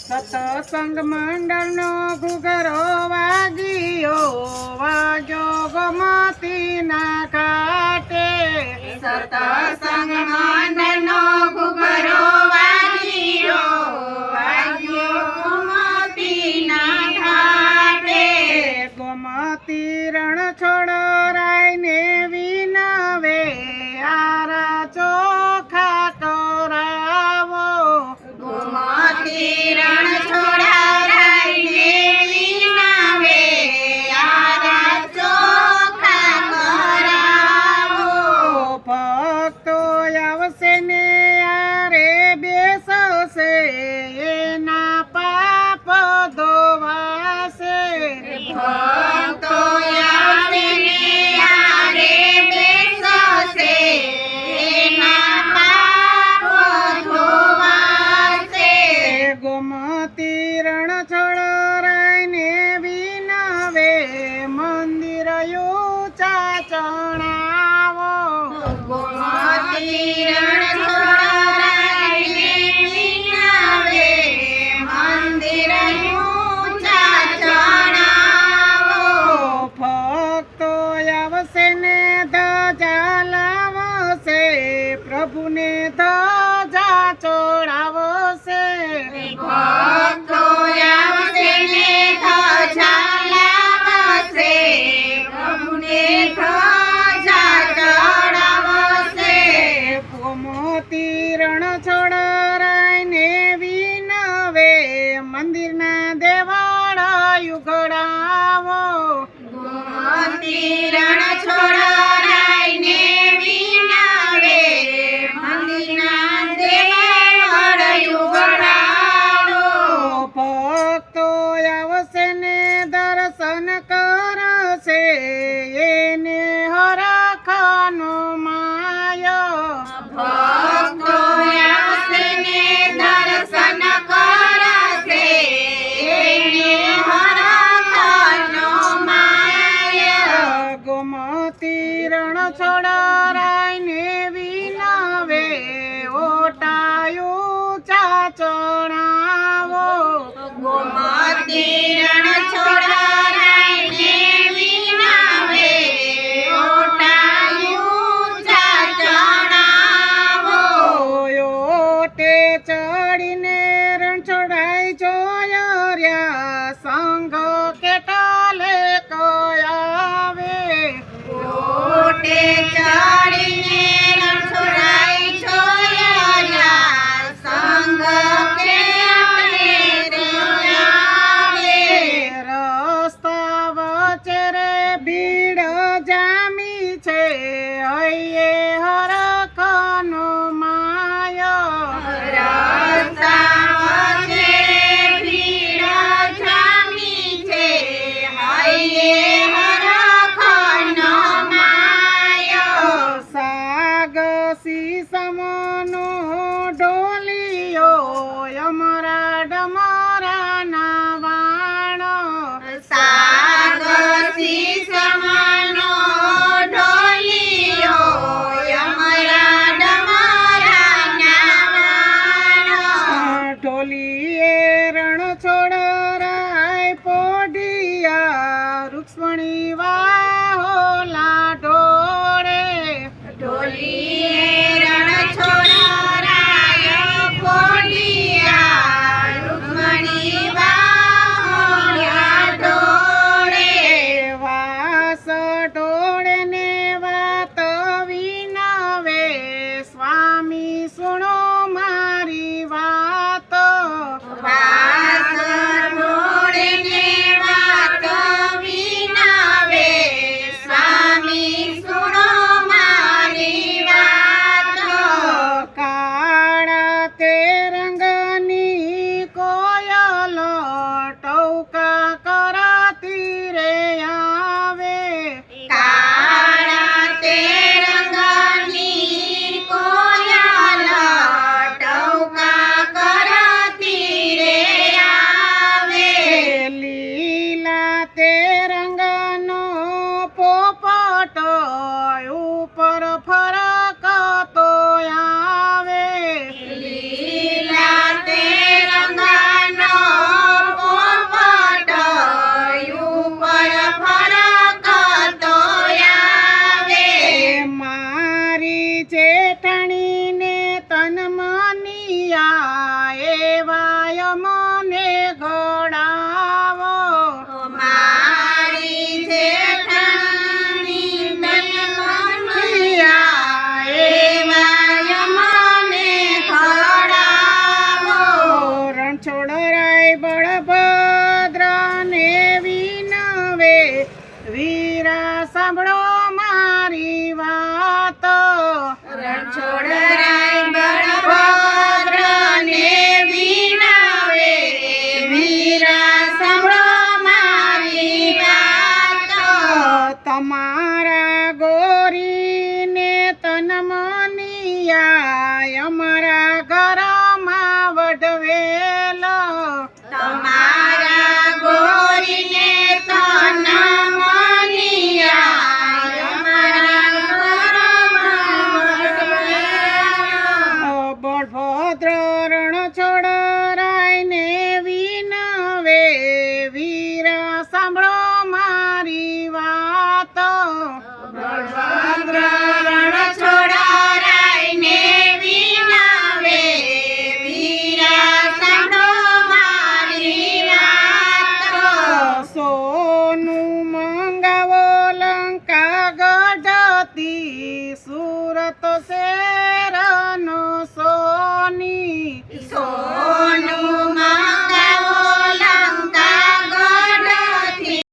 સતસંગ મંડળનો ઘુઘરો વાગ્યો વાજો ગમતી ના કાટે સતસંગ Yeah. મોતી રણ છોડ રાયને વિનવે મંદિરના દેવાળા યુગડાવો મોતી છોડ રાયને ocho. માટે ચાડીને સમનો ઢોલિયો અમરા ડમરા ના વાણો. સાગરથી સમનો ઢોલિયો અમરા રણ છોડ રાય પોઢિયા, રૂક્ષ્મણી 안녕. Oh no.